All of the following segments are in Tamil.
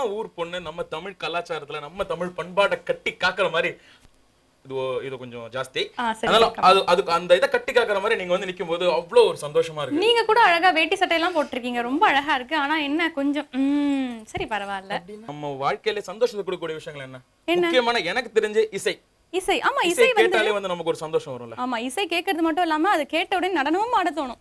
நம்ம ஊர் பொண்ணு நம்ம தமிழ் கலாச்சாரத்துல நம்ம தமிழ் பண்பாட்டை கட்டி காக்குற மாதிரி இது இது கொஞ்சம் ஜாஸ்தி. அதனால. அது அதுக்கு அந்த இதை கட்டி காக்குற மாதிரி நீங்க வந்து நிக்கும் போது அவ்வளவு ஒரு சந்தோஷமா இருக்கு. நீங்க கூட அழகா வேட்டி சட்டையெல்லாம் போட்டிருக்கீங்க. ரொம்ப அழகா இருக்கு. ஆனா என்ன கொஞ்சம் ம், சரி பரவாயில்ல. நம்ம வாழ்க்கையில சந்தோஷத்தை கொடுக்கக்கூடிய விஷயங்கள் என்ன? என்ன? முக்கியமான எனக்கு தெரிஞ்ச இசை. இசை. ஆமா இசை வந்து கேட்டாலே வந்து நமக்கு ஒரு சந்தோஷம் வரும்ல. ஆமா இசை கேட்கறது மட்டும் இல்லாம அது கேட்ட உடனே நடனமும் ஆட தோணும்.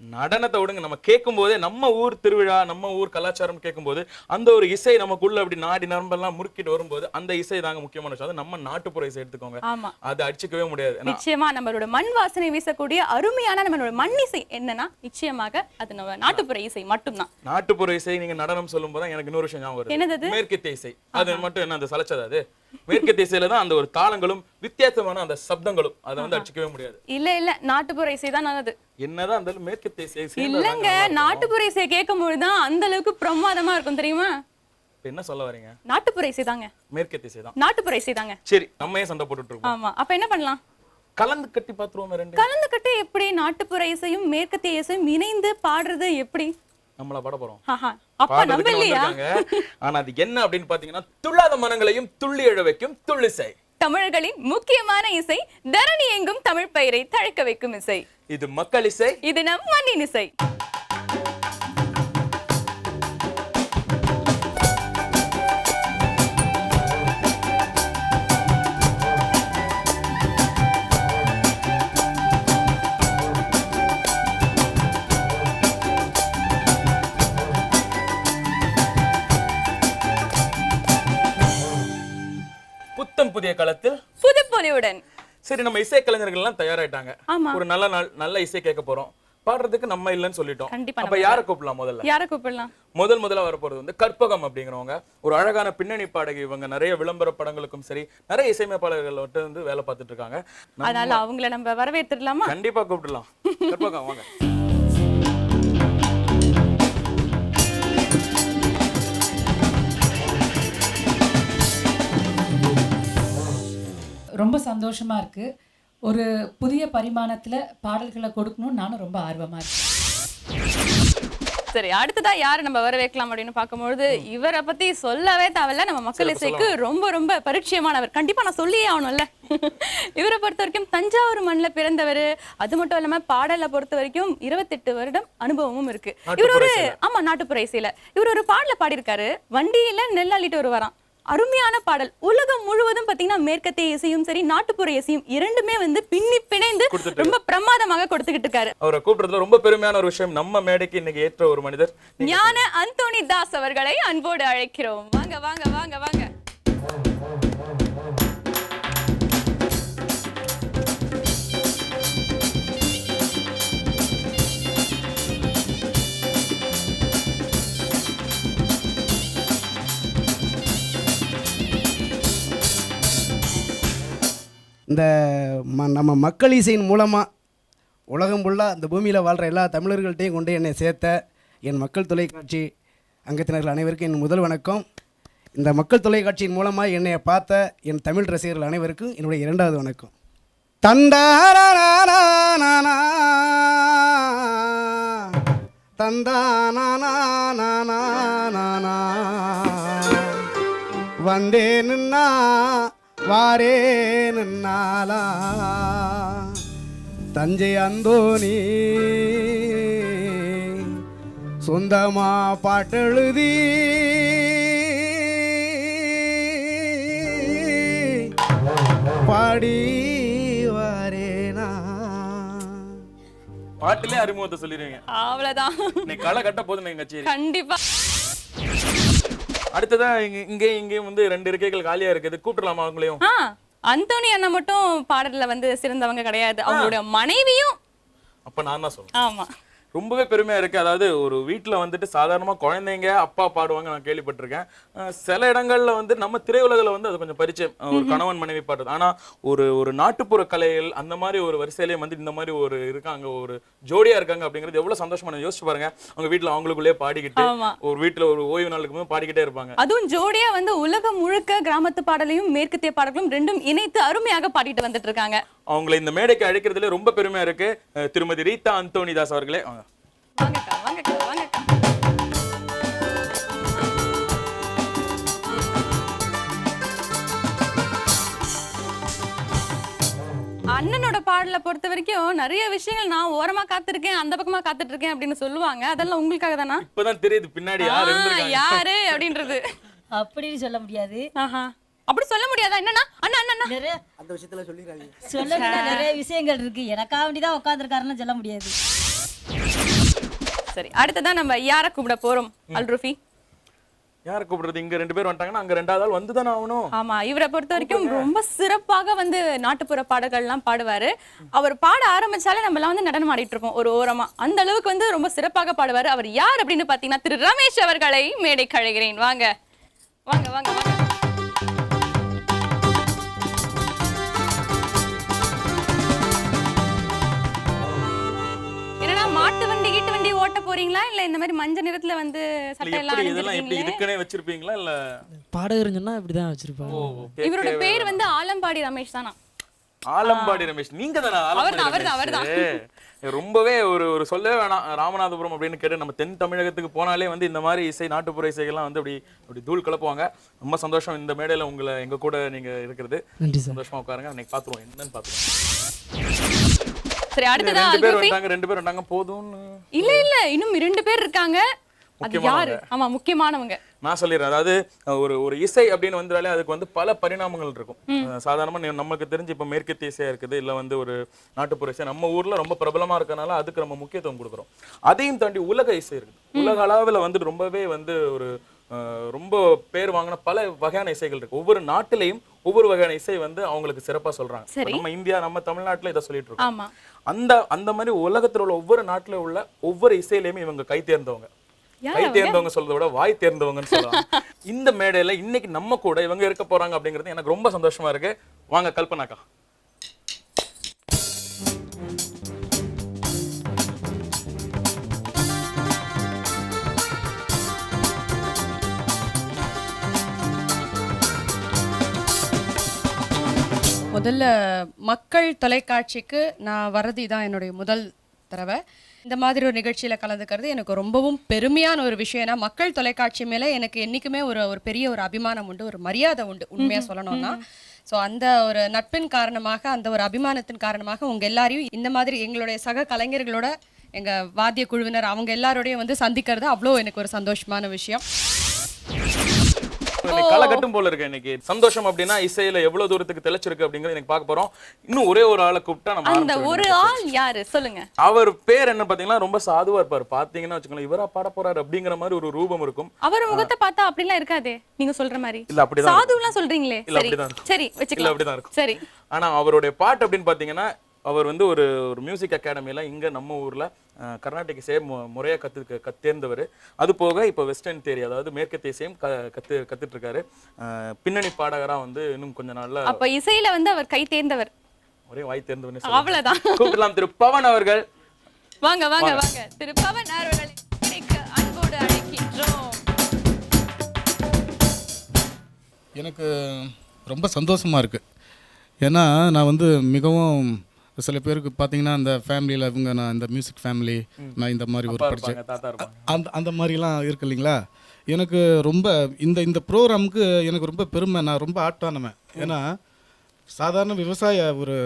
நடனத்தை விடுங்க. நம்ம கேட்கும் போதே நம்ம ஊர் திருவிழா நம்ம ஊர் கலாச்சாரம் கேட்கும்போது அந்த ஒரு இசை நமக்குள்ள அப்படி நாடி நரம்பெல்லாம் முறுக்கிட்டு வரும்போது அந்த இசை தாங்க முக்கியமான விஷயம். அது நம்ம நாட்டுப்புற இசை எடுத்துக்கோங்க. ஆமா. அது அடிச்சுக்கவே முடியாது. நிச்சயமா நம்மளோட மண் வாசனை வீசக்கூடிய அருமையான நம்மளோட மண் இசை என்னன்னா நிச்சயமாக அது நம்ம நாட்டுப்புற இசை மட்டும்தான். நாட்டுப்புற இசை நீங்க நடனம் சொல்லும் போது எனக்கு இன்னொரு விஷயம் ஞாபகம் என்னது மேற்கத்திய இசை. அது மட்டும் என்ன அந்த சலைச்சதா அது? மேற்கத்திய இசையில தான் அந்த ஒரு தாளங்களும் வித்தியாசமான அந்த சப்தங்களும் அதை வந்து அடிச்சுக்கவே முடியாது. இல்ல இல்ல. நாட்டுப்புற இசை தான் நல்லது. என்னதான் அந்த மேற்கத்திய இசை இல்லங்க நாட்டுப்புற இசையை கேட்கும் பொழுதுதான் அந்த அளவுக்கு பிரமாதமா இருக்கும் தெரியுமா? என்ன சொல்ல வரீங்க? நாட்டுப்புற இசை தாங்க. மேற்கத்திய இசை தான். நாட்டுப்புற இசை தாங்க. சரி நம்ம ஏன் சண்டை போட்டுட்டு இருக்கோம்? ஆமா. அப்ப என்ன பண்ணலாம்? கலந்து கட்டி பாத்துருவோம் ரெண்டு. கலந்துக்கிட்டு எப்படி நாட்டுப்புற இசையும் மேற்கத்திய இசையும் இணைந்து பாடுறது எப்படி? நம்மள பாட போறோம். அப்ப நம்ப இல்லையா. ஆனா அது என்ன அப்படின்னு பாத்தீங்கன்னா துள்ளாத மனங்களையும் துள்ளி எழ வைக்கும் துள்ளிசை தமிழர்களின் முக்கியமான இசை தரணி எங்கும் தமிழ் பெயரை தழைக்க வைக்கும் இசை. இது மக்கள் இசை. இது நம் மண்ணின் இசை. புத்தம் புதிய களத்தில்? புதுப்பொலிவுடன். சரி நம்ம இசை கலைஞர்கள் எல்லாம் தயாராயிட்டாங்க. ஆமா. ஒரு நல்ல நாள் நல்ல இசை கேட்க போறோம். பாடுறதுக்கு நம்ம இல்லைன்னு சொல்லிட்டோம். கண்டிப்பா அப்ப யாரை கூப்பிடலாம் முதல்ல? யார கூப்பிடலாம்? முதல் முதல்ல வரப்போறது வந்து கற்பகம் அப்படிங்கிறவங்க. ஒரு அழகான பின்னணி பாடகி இவங்க. நிறைய விளம்பர படங்களுக்கும் சரி நிறைய இசையமைப்பாளர்கள் வந்து வேலை பார்த்துட்டு இருக்காங்க. அதனால அவங்கள நம்ம வரவேற்றுடலாமா? கண்டிப்பா கூப்பிடலாம். கற்பகம் வாங்க. ரொம்ப சந்தோஷமா இருக்கு. ஒரு புதிய பரிமாணத்துல பாடல்களை கொடுக்கணும்னு நானும் ரொம்ப ஆர்வமா இருக்கேன். சரி அடுத்ததா யாரு நம்ம வரவேற்கலாம் அப்படின்னு பார்க்கும்பொழுது இவரை பத்தி சொல்லவே தேவையில்ல. நம்ம மக்கள் இசைக்கு ரொம்ப ரொம்ப பரிச்சயமானவர். கண்டிப்பா நான் சொல்லியே ஆகணும்ல. இவரை பொறுத்த வரைக்கும் தஞ்சாவூர் மண்ணில் பிறந்தவர் அது மட்டும் இல்லாம பாடலை பொறுத்த வரைக்கும் இருபத்தெட்டு வருடம் அனுபவமும் இருக்கு. இவர் ஒரு ஆமா நாட்டுப்புற இசையில இவர் ஒரு பாடல பாடியிருக்காரு. வண்டியில நெல் அள்ளிட்டு வருவாராம். அருமையான பாடல். உலகம் முழுவதும் பாத்தீங்கன்னா மேற்கத்திய இசையும் சரி நாட்டுப்புற இசையும் இரண்டுமே வந்து பின்னி பிணைந்து ரொம்ப பிரமாதமாக கொடுத்துக்கிட்டு இருக்காரு. அவரை கூப்பிடுறதுல ரொம்ப பெருமையான ஒரு விஷயம் நம்ம மேடைக்கு இன்னைக்கு ஏற்ற ஒரு மனிதர். ஞான அந்தோணி தாஸ் அவர்களை அன்போடு அழைக்கிறோம். வாங்க வாங்க வாங்க வாங்க. இந்த ம நம்ம மக்கள் இசையின் மூலமாக உலகம் ஃபுல்லாக இந்த பூமியில் வாழ்கிற எல்லா தமிழர்கள்ட்டையும் கொண்டு என்னை சேர்த்த என் மக்கள் தொலைக்காட்சி அங்கத்தினர்கள் அனைவருக்கும் என் முதல் வணக்கம். இந்த மக்கள் தொலைக்காட்சியின் மூலமாக என்னை பார்த்த என் தமிழ் ரசிகர்கள் அனைவருக்கும் என்னுடைய இரண்டாவது வணக்கம். தந்தானா வந்தேன்னா வந்தேனுன்னா வாரேனுன்னாலா தஞ்சை அந்தோணி. சொந்தமா பாட்டெழுதி. பாடி வாரேனா. பாட்டிலே அறிமுகத்தை சொல்லிடுவீங்க அவ்வளவுதான். இன்னைக்கு களை கட்ட போதும் கச்சேரி. கண்டிப்பா. அடுத்ததா இங்க இங்கே இங்கேயும் வந்து ரெண்டு இருக்கைகள் காலியா இருக்குது. கூப்பிடலாமா அவங்களையும்? ஆ அந்தோணி அண்ணா மட்டும் பாடல்ல வந்து சிறந்தவங்க கிடையாது. அவங்களுடைய மனைவியும் அப்ப நான் தான் சொல்றேன். ஆமா. ரொம்பவே பெருமையா இருக்கு. அதாவது ஒரு வீட்ல வந்துட்டு சாதாரணமா குழந்தைங்க அப்பா பாடுவாங்க நான் கேள்விப்பட்டிருக்கேன். சில இடங்கள்ல வந்து நம்ம திரையுலகில் வந்து அது கொஞ்சம் பரிச்சயம். ஒரு கணவன் மனைவி பாடுறது. ஆனா ஒரு ஒரு நாட்டுப்புற கலைகள் அந்த மாதிரி ஒரு வரிசையிலேயே வந்து இந்த மாதிரி ஒரு இருக்காங்க ஒரு ஜோடியா இருக்காங்க அப்படிங்கிறது எவ்வளவு சந்தோஷமான யோசிச்சு பாருங்க. அவங்க வீட்ல அவங்களுக்குள்ளே பாடிக்கிட்டு ஒரு வீட்ல ஒரு ஓய்வு நாளுக்கு போது பாடிக்கிட்டே இருப்பாங்க. அதுவும் ஜோடியா வந்து உலகம் முழுக்க கிராமத்து பாடலையும் மேற்கத்திய பாடல்களும் ரெண்டும் இணைத்து அருமையாக பாடிட்டு வந்துட்டு இருக்காங்க. அவங்களை இந்த மேடைக்கு அழைக்கிறதுல ரொம்ப பெருமையா இருக்கு. திருமதி ரீதா அந்தோனிதாஸ் அவர்களே. அண்ணனோட பாடலை பொறுத்த வரைக்கும் நிறைய விஷயங்கள் நான் ஓரமா காத்திருக்கேன் அந்த பக்கமா காத்துட்டு இருக்கேன் அப்படின்னு சொல்லுவாங்க. அதெல்லாம் உங்களுக்காக தானா? இப்பதான் தெரியுது பின்னாடி யாரு அப்படின்றது. அப்படின்னு சொல்ல முடியாது. அப்படி சொல்ல முடியாதா? என்னன்னா அண்ணா அண்ணா, நிறைய அந்த விஷயத்தில் சொல்லிடுறாங்க சொல்ல வேண்டிய நிறைய விஷயங்கள் இருக்கு. எனக்காக வேண்டி தான் உட்காந்துருக்காருன்னு சொல்ல முடியாது. சரி அடுத்ததான் நம்ம யார கூப்பிட போறோம்? அல்ருஃபி யாரை கூப்பிடுறது? இங்க ரெண்டு பேர் வந்துட்டாங்கன்னா அங்க ரெண்டாவது ஆள் வந்து தானே ஆகணும். ஆமா இவரை பொறுத்த வரைக்கும் ரொம்ப சிறப்பாக வந்து நாட்டுப்புற பாடல்கள்லாம் பாடுவாரு. அவர் பாட ஆரம்பிச்சாலே நம்ம எல்லாம் வந்து நடனம் ஆடிட்டு இருப்போம் ஒரு ஓரமா. அந்த அளவுக்கு வந்து ரொம்ப சிறப்பாக பாடுவாரு. அவர் யார் அப்படின்னு பாத்தீங்கன்னா திரு ரமேஷ் அவர்களை மேடை கழைகிறேன் வாங்க. வாங்க வாங்க வாங்க. போறீங்களா? இல்ல இந்த மாதிரி மஞ்சள் நிறத்துல வந்து சட்டை எல்லாம் எப்படி இதெல்லாம் எப்படி அணிஞ்சிருக்கீங்களே? வச்சிருப்பீங்களா? இல்ல பாடகர்னு சொன்னா இப்படிதான் வச்சிருப்பாங்க. இவரோட பேர் வந்து ஆலம்பாடி ரமேஷ் தானா? ஆலம்பாடி ரமேஷ். நீங்க தானே? அவர்தான், ஆலம்பாடி அவர்தான், ரமேஷ். ரொம்பவே ஒரு ஒரு சொல்லவே வேணாம். ராமநாதபுரம் அப்படின்னு கேட்டு நம்ம தென் தமிழகத்துக்கு போனாலே வந்து இந்த மாதிரி இசை நாட்டுப்புற இசைகள்லாம் வந்து அப்படி அப்படி தூள் கலப்புவாங்க. ரொம்ப சந்தோஷம். இந்த மேடையில உங்களை எங்க கூட நீங்க இருக்கிறது. நன்றி சார். சந்தோஷமா உட்காருங்க. இன்னைக்கு பாத்துருவோம். என்னன்னு பாத்துருவோம். சரி அடுத்ததான் ரெண்டு பேர் வந்தாங்க ரெண்டு பேர் வந்தாங்க போதும்னு. இல்ல இல்ல இன்னும் ரெண்டு பேர் இருக்காங்க. அது யாரு. ஆமா முக்கியமானவங்க. நான் சொல்லிடுறேன். அதாவது ஒரு ஒரு இசை அப்படின்னு வந்தாலே அதுக்கு வந்து பல பரிணாமங்கள் இருக்கும். அஹ், சாதாரணமா நீ- நமக்கு தெரிஞ்சு இப்ப மேற்கத்திய இசையா இருக்குது இல்ல வந்து ஒரு நாட்டுப்புற இசை. நம்ம ஊர்ல ரொம்ப பிரபலமா இருக்கறனால அதுக்கு நம்ம முக்கியத்துவம் கொடுக்குறோம். அதையும் தாண்டி உலக இசை இருக்குது. உலக அளவுல வந்துட்டு ரொம்பவே வந்து ஒரு ரொம்ப பேர் வாங்கின பல வகையான இசைகள் இருக்கு. ஒவ்வொரு நாட்டிலையும் ஒவ்வொரு வகையான இசை வந்து அவங்களுக்கு சிறப்பா சொல்றாங்க. நம்ம இந்தியா நம்ம தமிழ்நாட்டுல இதை சொல்லிட்டு இருக்கோம். அந்த அந்த மாதிரி உலகத்துல உள்ள ஒவ்வொரு நாட்டுல உள்ள ஒவ்வொரு இசையிலையுமே இவங்க கை தேர்ந்தவங்க. கை? தேர்ந்தவங்க சொல்றதை விட வாய் தேர்ந்தவங்கன்னு சொல்லலாம் இந்த மேடையில இன்னைக்கு நம்ம கூட இவங்க இருக்க போறாங்க அப்படிங்கிறது எனக்கு ரொம்ப சந்தோஷமா இருக்கு. வாங்க கல்பனாக்கா. முதல்ல மக்கள் தொலைக்காட்சிக்கு நான் வர்றது இதான் என்னுடைய முதல் தடவை. இந்த மாதிரி ஒரு நிகழ்ச்சியில் கலந்துக்கிறது எனக்கு ரொம்பவும் பெருமையான ஒரு விஷயம். ஏன்னா மக்கள் தொலைக்காட்சி மேலே எனக்கு என்றைக்குமே ஒரு ஒரு பெரிய ஒரு அபிமானம் உண்டு ஒரு மரியாதை உண்டு உண்மையாக சொல்லணும்னா. ஸோ அந்த ஒரு நட்பின் காரணமாக அந்த ஒரு அபிமானத்தின் காரணமாக உங்கள் எல்லாரையும் இந்த மாதிரி எங்களுடைய சக கலைஞர்களோட எங்கள் வாத்திய குழுவினர் அவங்க எல்லாரோடையும் வந்து சந்திக்கிறது அவ்வளோ எனக்கு ஒரு சந்தோஷமான விஷயம். இன்னைக்கு களகட்டும் போல இருக்கு இன்னைக்கு. சந்தோஷம் அப்படின்னா இசையில எவ்வளவு தூரத்துக்கு தெளிச்சிருக்கு அப்படிங்கறது எனக்கு பார்க்க போறோம். இன்னும் ஒரே ஒரு ஆளை கூப்பிட்டா நம்ம அந்த ஒரு. ஆள் யாரு? சொல்லுங்க. அவர் பேர் என்ன பாத்தீங்கன்னா ரொம்ப சாதுவா இருப்பாரு. பாத்தீங்கன்னா வச்சுக்கோங்களேன் இவரா பாட போறாரு அப்படிங்கிற மாதிரி ஒரு ரூபம் இருக்கும். அவர் முகத்தை பார்த்தா அப்படிலாம் இருக்காதே நீங்க சொல்ற மாதிரி. இல்ல அப்படிதான் சாதுலாம் சொல்றீங்களே. இல்ல, சரி. சரி வச்சுக்கலாம். அப்படிதான் இருக்கும். சரி. ஆனா அவருடைய பாட்டு அப்படின்னு பாத்தீங்கன்னா அவர் வந்து ஒரு ஒரு மியூசிக் அகாடமில இங்க நம்ம ஊர்ல கர்நாடிக் இசையை மு- முறையா கத்து கத்தேர்ந்தவர் அது போக இப்போ வெஸ்டர்ன் தேரி அதாவது மேற்கத்திய இசையும் க இருக்காரு அஹ், பின்னணி பாடகரா வந்து இன்னும் கொஞ்ச நாள்ல அப்ப இசையில வந்து அவர் கை தேர்ந்தவர். ஒரே வாய் தேர்ந்தவனே அவ்வளவுதான். கூப்பிடலாம் திரு பவன் அவர்கள். வாங்க வாங்க வாங்க. திரு பவன் அவர்களை அன்போடு அழைக்கின்றோம். எனக்கு ரொம்ப சந்தோஷமாக இருக்குது ஏன்னா நான் வந்து மிகவும் சில பேருக்கு பார்த்தீங்கன்னா அந்த ஃபேமிலியில் இவங்க நான் இந்த மியூசிக் ஃபேமிலி நான் இந்த மாதிரி ஒரு படித்தேன் அந்த அந்த மாதிரிலாம் இருக்கு இல்லைங்களா? எனக்கு ரொம்ப இந்த இந்த ப்ரோக்ராமுக்கு எனக்கு ரொம்ப பெருமை. நான் ரொம்ப ஆட்டானவன் ஏன்னா சாதாரண விவசாய ஒரு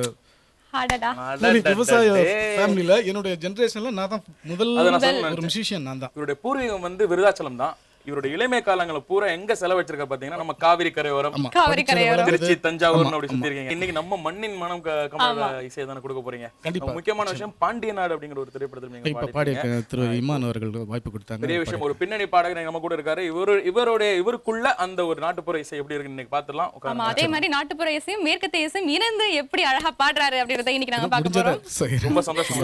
விவசாய. ஃபேமிலியில் என்னுடைய ஜென்ரேஷனில் நான் தான் முதல் ஒரு மியூசிஷியன் நான் தான். இவருடைய பூர்வீகம் வந்து விருதாச்சலம் தான். இவருடைய இளமை காலங்களை பூரா எங்க செலவழிச்சிருக்க பாத்தீங்கன்னா நம்ம காவிரி கரையோரம். காவிரி கரையோரம் திருச்சி தஞ்சாவூர் அப்படி சுத்தி இருக்கீங்க இன்னைக்கு நம்ம மண்ணின் மனம் கமல இசையை தானே கொடுக்க போறீங்க. முக்கியமான விஷயம் பாண்டிய நாடு அப்படிங்கிற ஒரு திரைப்படத்தில் நீங்க. பாடியிருக்கேன். திரு இமான் அவர்கள் வாய்ப்பு கொடுத்தாங்க. பெரிய விஷயம் ஒரு பின்னணி பாடகர் நம்ம கூட இருக்காரு. இவரு இவருடைய இவருக்குள்ள அந்த ஒரு நாட்டுப்புற இசை எப்படி இருக்குன்னு இன்னைக்கு உட்காருங்க. அதே மாதிரி நாட்டுப்புற இசையும் மேற்கத்திய இசையும் இணைந்து எப்படி அழகா பாடுறாரு அப்படின்றத இன்னைக்கு நாங்க பார்க்க போறோம். ரொம்ப சந்தோஷமா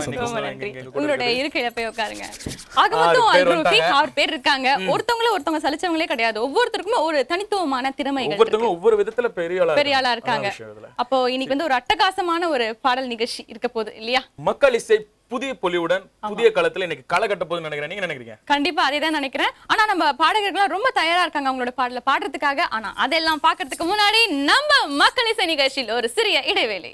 உங்களுடைய. இருக்கையில போய் உட்காருங்க. ஆக மொத்தம் பேர் அல்ரூஃபி வந்துட்டாங்க. ஒருத்தவங்கள ஒருத்தவங்க சலிச்சவங்களே கிடையாது. ஒவ்வொருத்தருக்குமே ஒரு தனித்துவமான திறமைகள் இருக்கு. ஒவ்வொருத்தவங்களும் ஒவ்வொரு விதத்துல பெரிய ஆளா பெரிய ஆளா அதான் இருக்காங்க. அப்போ இன்னைக்கு வந்து ஒரு அட்டகாசமான ஒரு பாடல் நிகழ்ச்சி இருக்க போகுது இல்லையா? மக்கள் இசை புதிய பொலிவுடன் புதிய களத்துல இன்னைக்கு கட்ட போகுதுன்னு நினைக்கிறேன். நீங்க நினைக்கிறீங்க? கண்டிப்பா அதே தான் நினைக்கிறேன். ஆனா நம்ம பாடகர்கள்லாம் ரொம்ப தயாரா இருக்காங்க அவங்களோட பாடல பாடுறதுக்காக. ஆனா அதெல்லாம் பாக்குறதுக்கு முன்னாடி நம்ம மக்கள் இசை நிகழ்ச்சியில் ஒரு சிறிய இடைவேளை.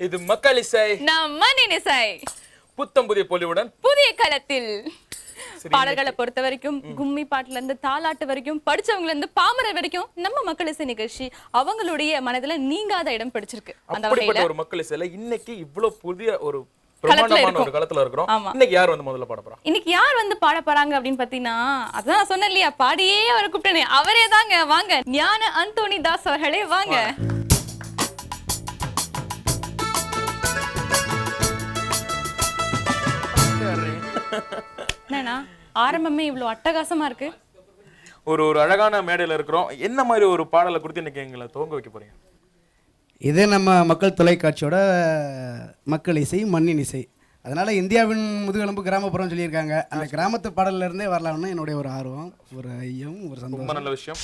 இது மக்கள் இசை. நம்ம இசை. புத்தம் புதிய பொலிவுடன். புதிய களத்தில். பாடல்களை பொறுத்த வரைக்கும் கும்மி பாட்டுல இருந்து தாலாட்டு வரைக்கும் படிச்சவங்கல இருந்து பாமரர் வரைக்கும் நம்ம மக்கள் இசை நிகழ்ச்சி அவங்களுடைய மனதுல நீங்காத இடம் பிடிச்சிருக்கு. அந்த வகையில. ஒரு மக்கள் இசையில இன்னைக்கு இவ்வளவு புதிய ஒரு. இன்னைக்கு யார் வந்து முதல்ல பாட இன்னைக்கு யார் வந்து பாட போறாங்க அப்படின்னு பாத்தீங்கன்னா அதான் நான் சொன்னேன் இல்லையா பாடியே அவரை கூப்பிட்டேனே. அவரே தாங்க வாங்க. ஞான அந்தோணி தாஸ் அவர்களே வாங்க. என்னண்ணா? ஆரம்பமே இவ்வளவு அட்டகாசமா இருக்கு. ஒரு ஒரு அழகான மேடையில இருக்கிறோம். என்ன மாதிரி ஒரு பாடலை கொடுத்து இன்னைக்கு எங்களை துவங்க வைக்க போறீங்க? இது நம்ம மக்கள் தொலைக்காட்சியோட மக்கள் இசை மண்ணின் இசை. அதனால் இந்தியாவின் முதுகெலும்பு கிராமப்புறம் சொல்லியிருக்காங்க. அந்த கிராமத்து பாடல்ல இருந்தே வரலாம்னு என்னுடைய ஒரு ஆர்வம் ஒரு ஐயம் ஒரு ரொம்ப சந்தோஷம். நல்ல விஷயம்.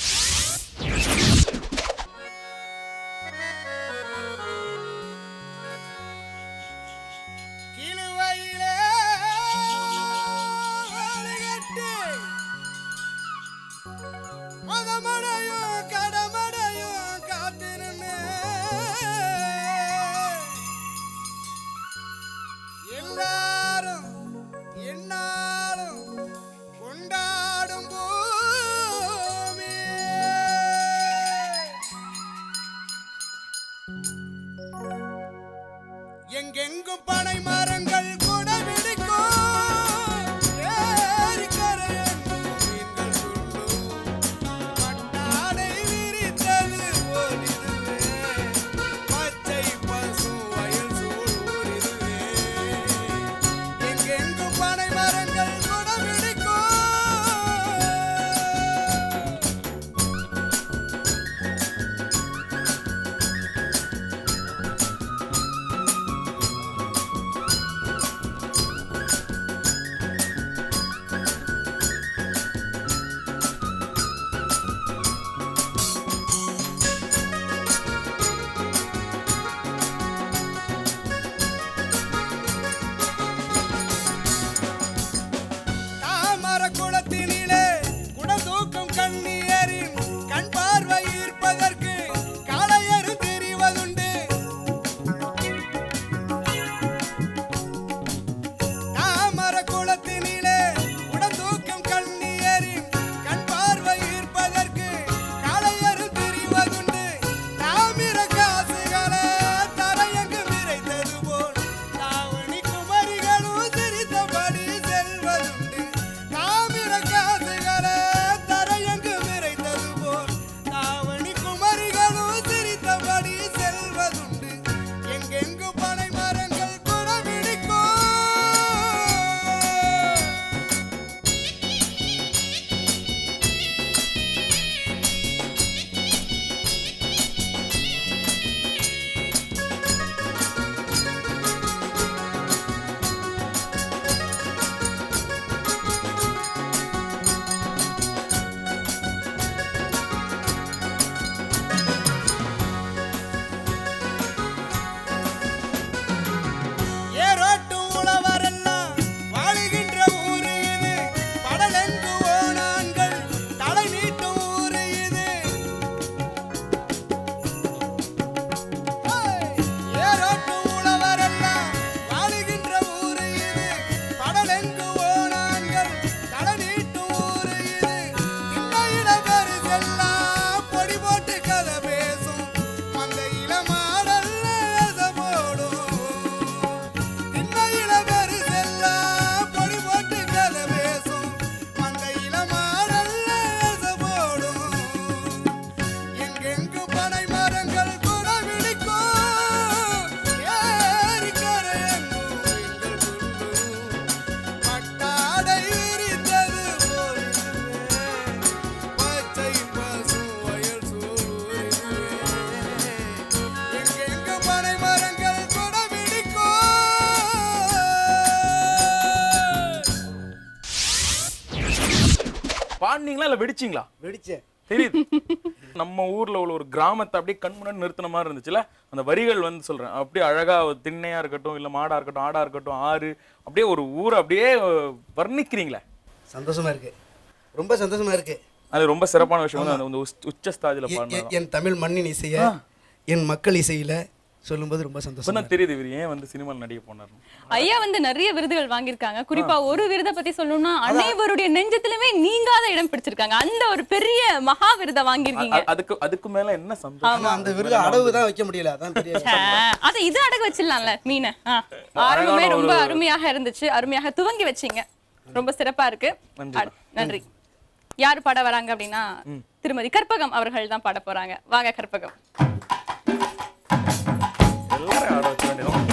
பாடினீங்களா இல்ல வெடிச்சீங்களா? வெடிச்சேன். தெரியுது. நம்ம ஊர்ல உள்ள ஒரு கிராமத்தை அப்படியே கண் முன்னாடி நிறுத்தின மாதிரி இருந்துச்சுல? அந்த வரிகள் வந்து சொல்றேன். அப்படியே அழகா திண்ணையா இருக்கட்டும் இல்ல மாடா இருக்கட்டும் ஆடா இருக்கட்டும் ஆறு அப்படியே ஒரு ஊரை அப்படியே வர்ணிக்கிறீங்களே? சந்தோஷமா இருக்கு. ரொம்ப சந்தோஷமா இருக்கு. அது ரொம்ப சிறப்பான விஷயம் வந்து அந்த உச்ச ஸ்தாதியில எ- எ- பாடினது என் தமிழ் மண்ணின் இசையை என் மக்கள் இசையில சொல்லும்போது ரொம்ப சந்தோஷம் தெரியுது இவர் ஏன் வந்து சினிமாவில் நடிக்க போனார்? ஐயா வந்து நிறைய விருதுகள் வாங்கியிருக்காங்க. குறிப்பா ஒரு விருதை பத்தி சொல்லணும்னா அனைவருடைய நெஞ்சத்திலுமே நீங்காத இடம் பிடிச்சிருக்காங்க. அந்த ஒரு பெரிய மகா விருதை வாங்கியிருக்கீங்க. அதுக்கு அதுக்கு மேல என்ன சந்தோஷம்? அந்த விருது அடவு தான் வைக்க முடியல. அதான் பெரிய அத இது அடகு வச்சிடலாம்ல மீனை. ஆரம்பமே ரொம்ப அருமையாக இருந்துச்சு. அருமையாக துவங்கி வச்சீங்க. ரொம்ப சிறப்பா இருக்கு. நன்றி. யார் பாட வராங்க அப்படின்னா திருமதி கற்பகம் அவர்கள் தான் பாட போறாங்க. வாங்க கற்பகம். ஆட வேண்டியதான்.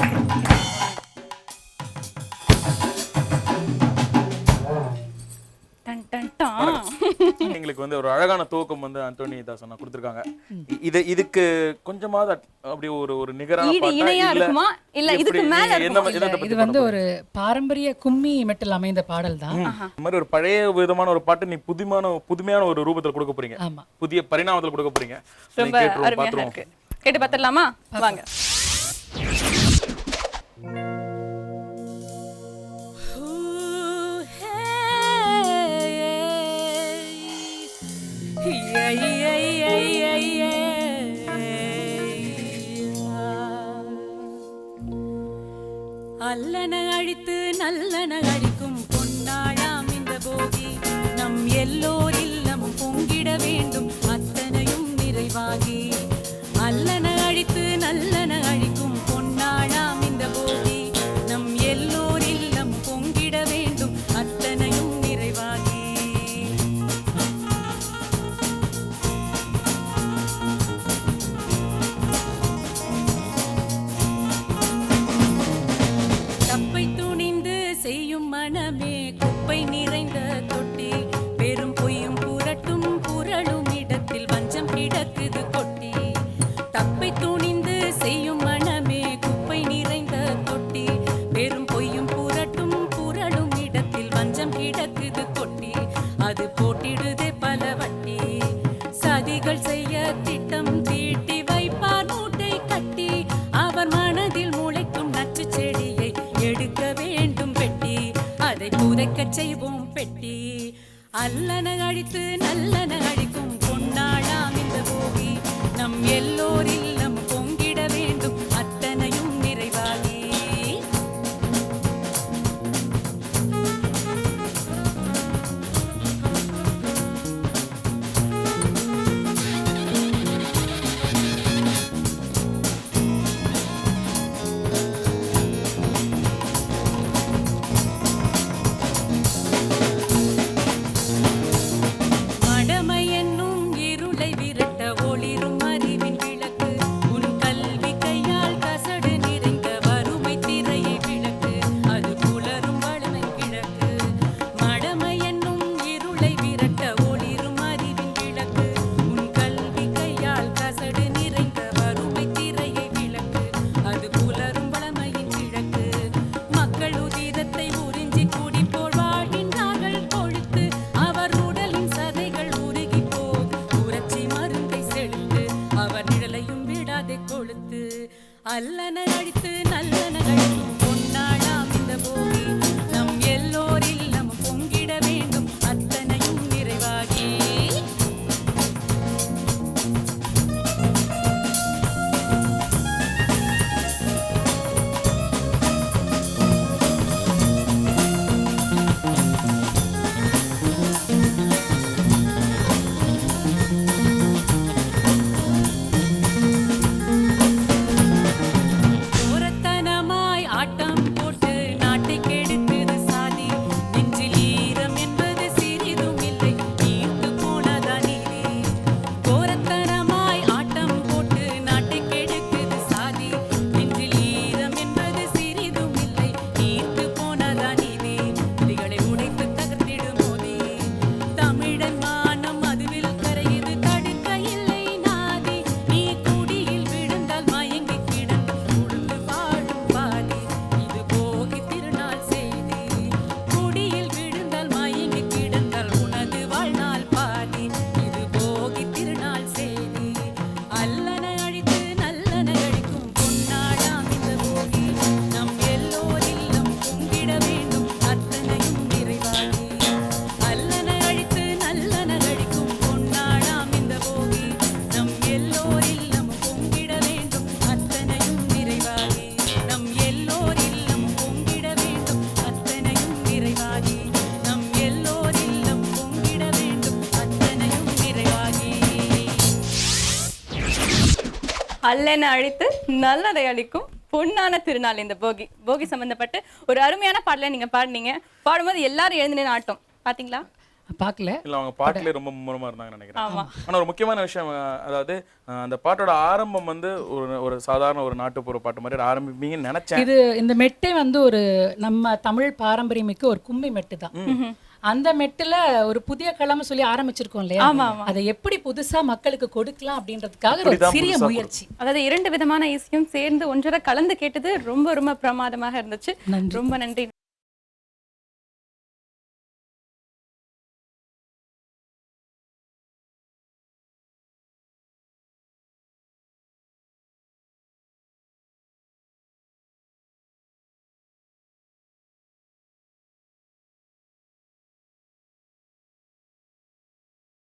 எங்களுக்கு வந்து ஒரு அழகான துவக்கம் வந்து அந்தோனி தாசன் கொடுத்துருக்காங்க. இது இதுக்கு கொஞ்சமாவது அப்படி ஒரு ஒரு நிகரான இணையா இருக்குமா? இல்ல இதுக்கு மேல இது வந்து? ஒரு பாரம்பரிய கும்மி மெட்டில் அமைந்த பாடல் தான். இந்த மாதிரி ஒரு பழைய விதமான ஒரு பாட்டு நீ புதுமையான புதுமையான ஒரு ரூபத்துல கொடுக்க போறீங்க. புதிய பரிணாமத்துல கொடுக்க போறீங்க. கேட்டு பார்த்துடலாமா? வாங்க. அல்லன அழித்து நல்லன அழித்து அது போட்டிடுது கொழுத்து அல்லன அடித்து நல்ல அல்லென அழித்து நல்லதை அளிக்கும் பொன்னான திருநாள் இந்த போகி. போகி சம்பந்தப்பட்டு ஒரு அருமையான பாடலை நீங்க பாடுனீங்க. பாடும்போது எல்லாரும் எழுந்து ஆட்டம். பாத்தீங்களா? பார்க்கல இல்ல அவங்க பாட்டுலயே ரொம்ப மும்முரமா இருந்தாங்கன்னு நினைக்கிறேன். ஆமா. ஆனா ஒரு முக்கியமான விஷயம் அதாவது அந்த பாட்டோட ஆரம்பம் வந்து ஒரு ஒரு சாதாரண ஒரு நாட்டுப்புற பாட்டு மாதிரி ஆரம்பிப்பீங்கன்னு நினைச்சேன். இது இந்த மெட்டே வந்து ஒரு நம்ம தமிழ் பாரம்பரியமிக்க ஒரு கும்மி மெட்டு தான் அந்த மெட்டுல ஒரு புதிய களம் சொல்லி ஆரம்பிச்சிருக்கோம் இல்லையா? ஆமா, ஆமா. அதை எப்படி புதுசா மக்களுக்கு கொடுக்கலாம் அப்படின்றதுக்காக ஒரு சிறிய முயற்சி. அதாவது இரண்டு விதமான இசையும் சேர்ந்து ஒன்றரை கலந்து கேட்டது ரொம்ப ரொம்ப பிரமாதமாக இருந்துச்சு. ரொம்ப நன்றி.